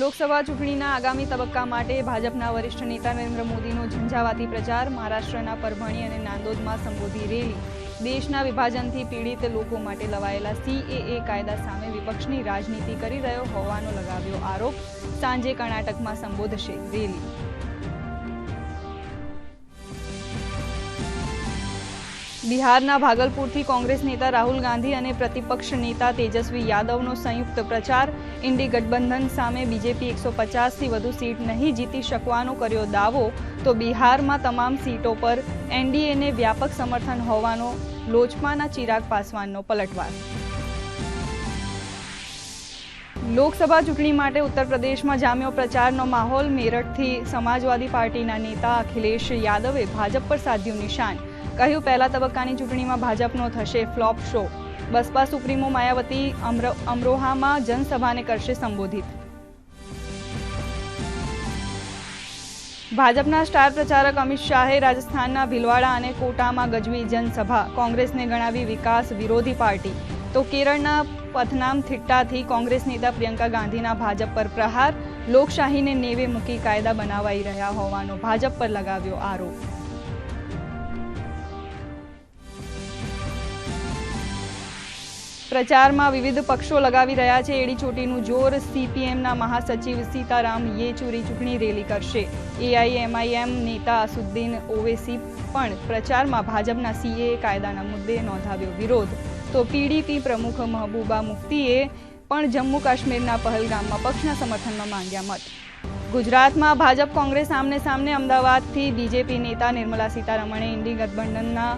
લોકસભા ચૂંટણીના આગામી તબક્કા માટે ભાજપના વરિષ્ઠ નેતા નરેન્દ્ર મોદીનો ઝંઝાવાતી પ્રચાર, મહારાષ્ટ્રના પરભણી અને નાંદોદમાં સંબોધી રેલી. દેશના વિભાજનથી પીડિત લોકો માટે લવાયેલા સીએએ કાયદા સામે વિપક્ષની રાજનીતિ કરી રહ્યો હોવાનો લગાવ્યો આરોપ. સાંજે કર્ણાટકમાં સંબોધશે રેલી. બિહારના ભાગલપુરથી કોંગ્રેસ નેતા રાહુલ ગાંધી અને પ્રતિપક્ષ નેતા તેજસ્વી યાદવનો સંયુક્ત પ્રચાર. ઇન્ડી ગઠબંધન સામે બીજેપી એકસો પચાસથી વધુ સીટ નહીં જીતી શકવાનો કર્યો દાવો, તો બિહારમાં તમામ સીટો પર એનડીએને વ્યાપક સમર્થન હોવાનો લોજપાના ચિરાગ પાસવાનનો પલટવાર. લોકસભા ચૂંટણી માટે ઉત્તર પ્રદેશમાં જામ્યો પ્રચારનો માહોલ મેરઠથી સમાજવાદી પાર્ટીના નેતા અખિલેશ યાદવે ભાજપ પર સાધ્યું નિશાન. કહ્યું, પહેલા તબક્કાની ચૂંટણીમાં ભાજપનો થશે flop show. BSP supremo Mayawati અમર, અમરોહામાં જનસભાને કરશે સંબોધિત. ભાજપના સ્ટાર પ્રચારક અમિત શાહે રાજસ્થાનના ભીલવાડા અને કોટામાં ગજવી જનસભા. કોંગ્રેસને ગણાવી વિકાસ વિરોધી પાર્ટી. તો કેરળના પથનામ થિટ્ટાથી કોંગ્રેસ નેતા પ્રિયંકા ગાંધીના ભાજપ પર પ્રહાર. લોકશાહીને નેવે મૂકી કાયદા બનાવાઈ રહ્યા હોવાનો ભાજપ પર લગાવ્યો આરોપ. પ્રચારમાં વિવિધ પક્ષો લગાવી રહ્યા છે એડી ચોટીનું જોર. સીપીએમના મહાસચિવ સીતારામ યેચુરી ચૂંટણી રેલી કરશે. એઆઈએમઆઈએમ નેતા અસુદ્દીન ઓવેસી પણ પ્રચારમાં ભાજપના સીએ કાયદાના મુદ્દે નોંધાવ્યો વિરોધ. તો પીડીપી પ્રમુખ મહબૂબા મુફ્તીએ પણ જમ્મુ કાશ્મીરના પહલગામમાં પક્ષના સમર્થનમાં માંગ્યા મત. ગુજરાતમાં ભાજપ કોંગ્રેસ આમને સામને અમદાવાદથી બીજેપી નેતા નિર્મલા સીતારમણે ઇન્ડી ગઠબંધનના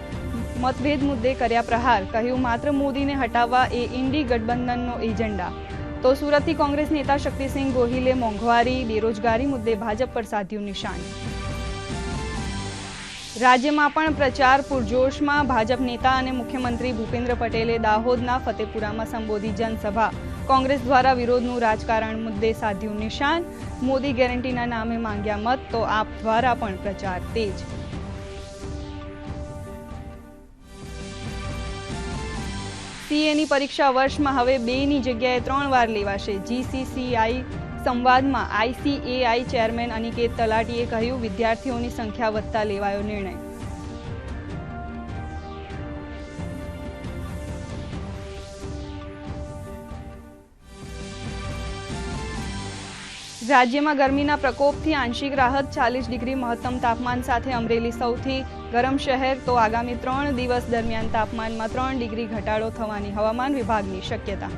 મતભેદ મુદ્દે કર્યા પ્રહાર, કહ્યું માત્ર મોદીને હટાવવા એ ઇન્ડી ગઠબંધનનો એજન્ડા. તો સુરતથી કોંગ્રેસ નેતા શક્તિસિંહ ગોહિલે મોંઘવારી, બેરોજગારી મુદ્દે ભાજપ પર સાધ્યું નિશાન. રાજ્યમાં પણ પ્રચાર પૂરજોશમાં ભાજપ નેતા અને મુખ્યમંત્રી ભૂપેન્દ્ર પટેલે દાહોદના ફતેપુરામાં સંબોધી જનસભા. કોંગ્રેસ દ્વારા વિરોધનું રાજકારણ મુદ્દે સાધ્યું નિશાન. મોદી ગેરંટીના નામે માંગ્યા મત, તો આપ દ્વારા પણ પ્રચાર તેજ. સીએની પરીક્ષા વર્ષમાં હવે બેની જગ્યાએ ત્રણ વાર લેવાશે. જીસીસીઆઈ સંવાદમાં આઈસીએઆઈ ચેરમેન અનિકેત તલાટીએ કહ્યું, વિદ્યાર્થીઓની સંખ્યા વધતા લેવાયો નિર્ણય. રાજ્યમાં ગરમીના પ્રકોપથી આંશિક રાહત, ચાલીસ ડિગ્રી મહત્તમ તાપમાન સાથે અમરેલી સૌથી ગરમ શહેર, તો આગામી ત્રણ દિવસ દરમિયાન તાપમાનમાં ત્રણ ડિગ્રી ઘટાડો થવાની હવામાન વિભાગની શક્યતા.